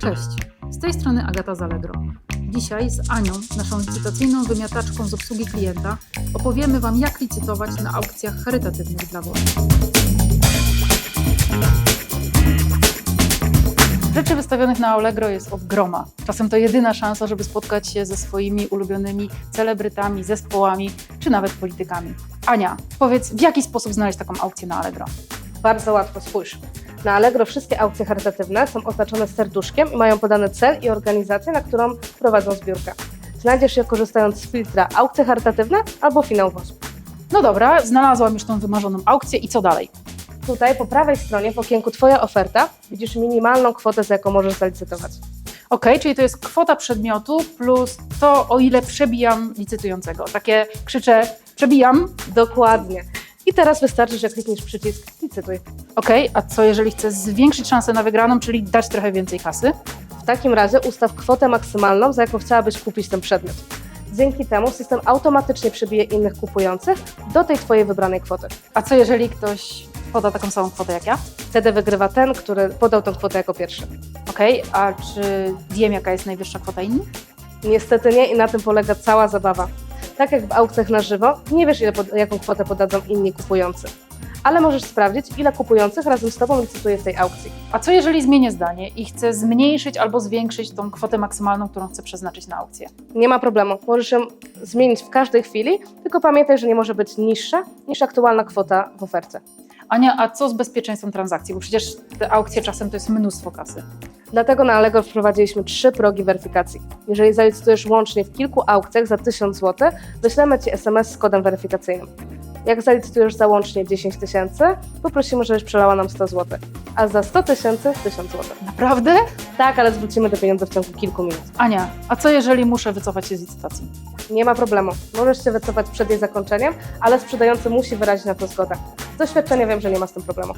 Cześć, z tej strony Agata z Allegro. Dzisiaj z Anią, naszą licytacyjną wymiataczką z obsługi klienta, opowiemy Wam, jak licytować na aukcjach charytatywnych dla WOŚ. Rzeczy wystawionych na Allegro jest od groma. Czasem to jedyna szansa, żeby spotkać się ze swoimi ulubionymi celebrytami, zespołami czy nawet politykami. Ania, powiedz, w jaki sposób znaleźć taką aukcję na Allegro? Bardzo łatwo, spójrz. Na Allegro wszystkie aukcje charytatywne są oznaczone serduszkiem i mają podany cel i organizację, na którą prowadzą zbiórkę. Znajdziesz je korzystając z filtra aukcje charytatywne albo finał WOSP. No dobra, znalazłam już tą wymarzoną aukcję i co dalej? Tutaj po prawej stronie w okienku Twoja oferta widzisz minimalną kwotę, za jaką możesz zalicytować. Ok, czyli to jest kwota przedmiotu plus to, o ile przebijam licytującego. Takie krzyczę, przebijam. Dokładnie. I teraz wystarczy, że klikniesz przycisk licytuj. Ok, a co jeżeli chcę zwiększyć szansę na wygraną, czyli dać trochę więcej kasy? W takim razie ustaw kwotę maksymalną, za jaką chciałabyś kupić ten przedmiot. Dzięki temu system automatycznie przebije innych kupujących do tej Twojej wybranej kwoty. A co jeżeli ktoś poda taką samą kwotę jak ja? Wtedy wygrywa ten, który podał tę kwotę jako pierwszy. Ok, a czy wiem, jaka jest najwyższa kwota innych? Niestety nie i na tym polega cała zabawa. Tak jak w aukcjach na żywo, nie wiesz ile pod, jaką kwotę podadzą inni kupujący. Ale możesz sprawdzić, ile kupujących razem z Tobą licytuje w tej aukcji. A co jeżeli zmienię zdanie i chcę zmniejszyć albo zwiększyć tą kwotę maksymalną, którą chcę przeznaczyć na aukcję? Nie ma problemu, możesz ją zmienić w każdej chwili, tylko pamiętaj, że nie może być niższa niż aktualna kwota w ofercie. Ania, a co z bezpieczeństwem transakcji? Bo przecież te aukcje czasem to jest mnóstwo kasy. Dlatego na Allegro wprowadziliśmy trzy progi weryfikacji. Jeżeli zalicytujesz łącznie w kilku aukcjach za 1000 zł, wyślemy Ci SMS z kodem weryfikacyjnym. Jak zalicytujesz za łącznie 10 tysięcy, poprosimy, żebyś przelała nam 100 zł. A za 100 tysięcy 1000 zł. Naprawdę? Tak, ale zwrócimy te pieniądze w ciągu kilku minut. Ania, a co jeżeli muszę wycofać się z licytacji? Nie ma problemu. Możesz się wycofać przed jej zakończeniem, ale sprzedający musi wyrazić na to zgodę. Z doświadczenia wiem, że nie ma z tym problemu.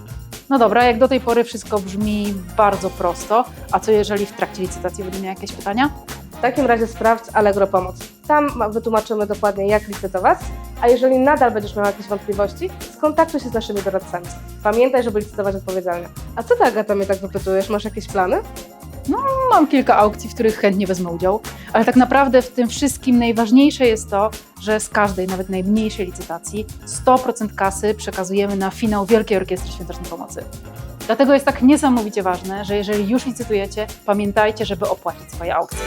No dobra, jak do tej pory wszystko brzmi bardzo prosto, a co jeżeli w trakcie licytacji miała jakieś pytania? W takim razie sprawdź Allegro Pomoc. Tam ma- wytłumaczymy dokładnie, jak licytować, a jeżeli nadal będziesz miał jakieś wątpliwości, skontaktuj się z naszymi doradcami. Pamiętaj, żeby licytować odpowiedzialnie. A co ty, Agata, mnie tak wypytujesz? Masz jakieś plany? Mam kilka aukcji, w których chętnie wezmę udział, ale tak naprawdę w tym wszystkim najważniejsze jest to, że z każdej, nawet najmniejszej licytacji 100% kasy przekazujemy na finał Wielkiej Orkiestry Świątecznej Pomocy. Dlatego jest tak niesamowicie ważne, że jeżeli już licytujecie, pamiętajcie, żeby opłacić swoje aukcje.